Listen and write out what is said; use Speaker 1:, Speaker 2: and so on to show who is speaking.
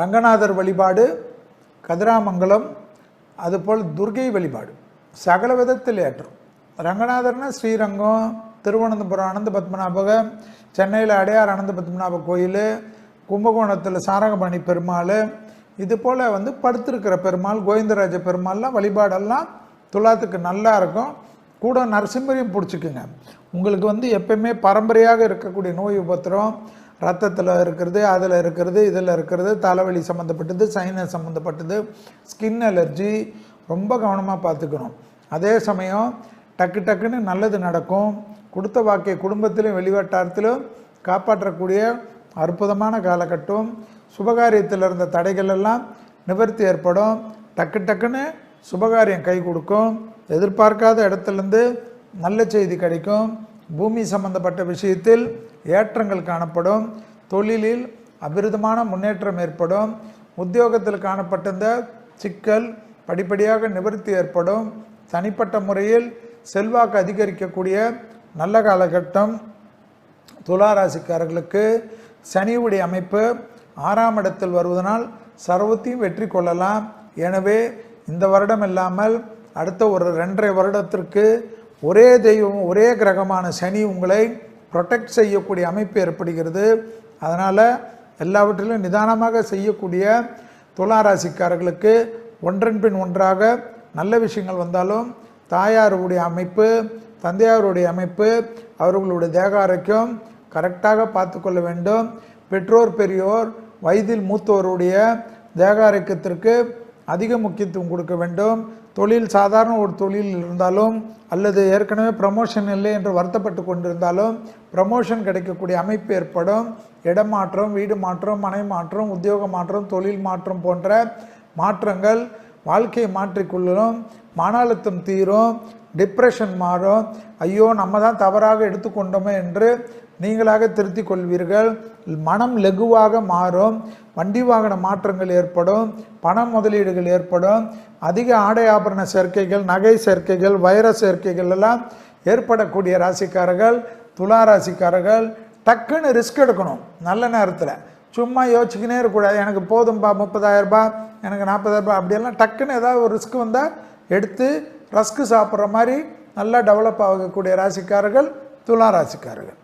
Speaker 1: ரங்கநாதர் வழிபாடு கதிராமங்கலம் அதுபோல் துர்கை வழிபாடு. சகல விதத்தில் ஏற்றம். ரங்கநாதர்னா ஸ்ரீரங்கம் திருவனந்தபுரம் அனந்த பத்மநாபக சென்னையில் அடையார் அனந்த பத்மநாப கோயில் கும்பகோணத்தில் சாரங்கபாணி பெருமாள் இது போல் வந்து படுத்திருக்கிற பெருமாள் கோவிந்தராஜ பெருமாள்லாம் வழிபாடெல்லாம் துலாத்துக்கு நல்லா இருக்கும். கூட நரசிம்மரையும் பிடிச்சிக்குங்க. உங்களுக்கு வந்து எப்பயுமே பரம்பரையாக இருக்கக்கூடிய நோய் உபத்திரம் ரத்தத்தில் இருக்கிறது அதில் இருக்கிறது இதில் இருக்கிறது தலைவலி சம்மந்தப்பட்டது சைனஸ் சம்மந்தப்பட்டது ஸ்கின் அலர்ஜி ரொம்ப கவனமாக பார்த்துக்கணும். அதே சமயம் டக்கு டக்குன்னு நல்லது நடக்கும். கொடுத்த வாக்கை குடும்பத்திலும் வெளிவட்டாரத்திலும் காப்பாற்றக்கூடிய அற்புதமான காலகட்டம். சுபகாரியத்தில் இருந்த தடைகள் எல்லாம் நிவர்த்தி ஏற்படும். டக்கு டக்குன்னு சுபகாரியம் கை கொடுக்கும். எதிர்பார்க்காத இடத்துலேருந்து நல்ல செய்தி கிடைக்கும். பூமி சம்பந்தப்பட்ட விஷயத்தில் ஏற்றங்கள் காணப்படும். தொழிலில் அபிரிதமான முன்னேற்றம் ஏற்படும். உத்தியோகத்தில் காணப்பட்டிருந்த சிக்கல் படிப்படியாக நிவர்த்தி ஏற்படும். தனிப்பட்ட முறையில் செல்வாக்கு அதிகரிக்கக்கூடிய நல்ல காலகட்டம். துளாராசிக்காரர்களுக்கு சனியுடைய அமைப்பு ஆறாம் இடத்தில் வருவதனால் சர்வத்தையும் வெற்றி கொள்ளலாம். எனவே இந்த வருடம் இல்லாமல் அடுத்த ஒரு ரெண்டரை வருடத்திற்கு ஒரே தெய்வம் ஒரே கிரகமான சனி உங்களை ப்ரொடெக்ட் செய்யக்கூடிய அமைப்பு ஏற்படுகிறது. அதனால் எல்லாவற்றிலும் நிதானமாக செய்யக்கூடிய துளாராசிக்காரர்களுக்கு ஒன்றன் பின் ஒன்றாக நல்ல விஷயங்கள் வந்தாலும் தாயாருடைய அமைப்பு தந்தையாருடைய அமைப்பு அவர்களுடைய தேக ஆரோக்கியம் கரெக்டாக பார்த்து கொள்ள வேண்டும். பெற்றோர் பெரியோர் வயதில் மூத்தோருடைய தேக ஆரோக்கியத்திற்கு அதிக முக்கியத்துவம் கொடுக்க வேண்டும். தொழில் சாதாரண ஒரு தொழில் இருந்தாலும் அல்லது ஏற்கனவே ப்ரமோஷன் இல்லை என்று வருத்தப்பட்டு கொண்டிருந்தாலும் ப்ரமோஷன் கிடைக்கக்கூடிய அமைப்பு ஏற்படும். இடமாற்றம் வீடு மாற்றம் மனை மாற்றம் உத்தியோக மாற்றம் தொழில் மாற்றம் போன்ற மாற்றங்கள் வாழ்க்கையை மாற்றிக்கொள்ளும். மன அழுத்தம் தீரும். டிப்ரெஷன் மாறும். ஐயோ நம்ம தான் தவறாக எடுத்துக்கொண்டோமே என்று நீங்களாக திருத்திக் கொள்வீர்கள். மனம் லெகுவாக மாறும். வண்டி வாகன மாற்றங்கள் ஏற்படும். பண முதலீடுகள் ஏற்படும். அதிக ஆடை ஆபரண சேர்க்கைகள் நகை சேர்க்கைகள் வைர சேர்க்கைகள் எல்லாம் ஏற்படக்கூடிய ராசிக்காரர்கள் துலா ராசிக்காரர்கள் டக்குன்னு ரிஸ்க் எடுக்கணும். நல்ல நேரத்தில். சும்மா யோசிச்சுக்கினே இருக்கக்கூடாது. எனக்கு போதும்பா முப்பதாயிரரூபா எனக்கு நாற்பதாயிரரூபா அப்படியெல்லாம் டக்குன்னு ஏதாவது ஒரு ரிஸ்க் வந்தால் எடுத்து ரஸ்க்கு சாப்பிட்ற மாதிரி நல்லா டெவலப் ஆகக்கூடிய ராசிக்காரர்கள் துலா ராசிக்காரர்கள்.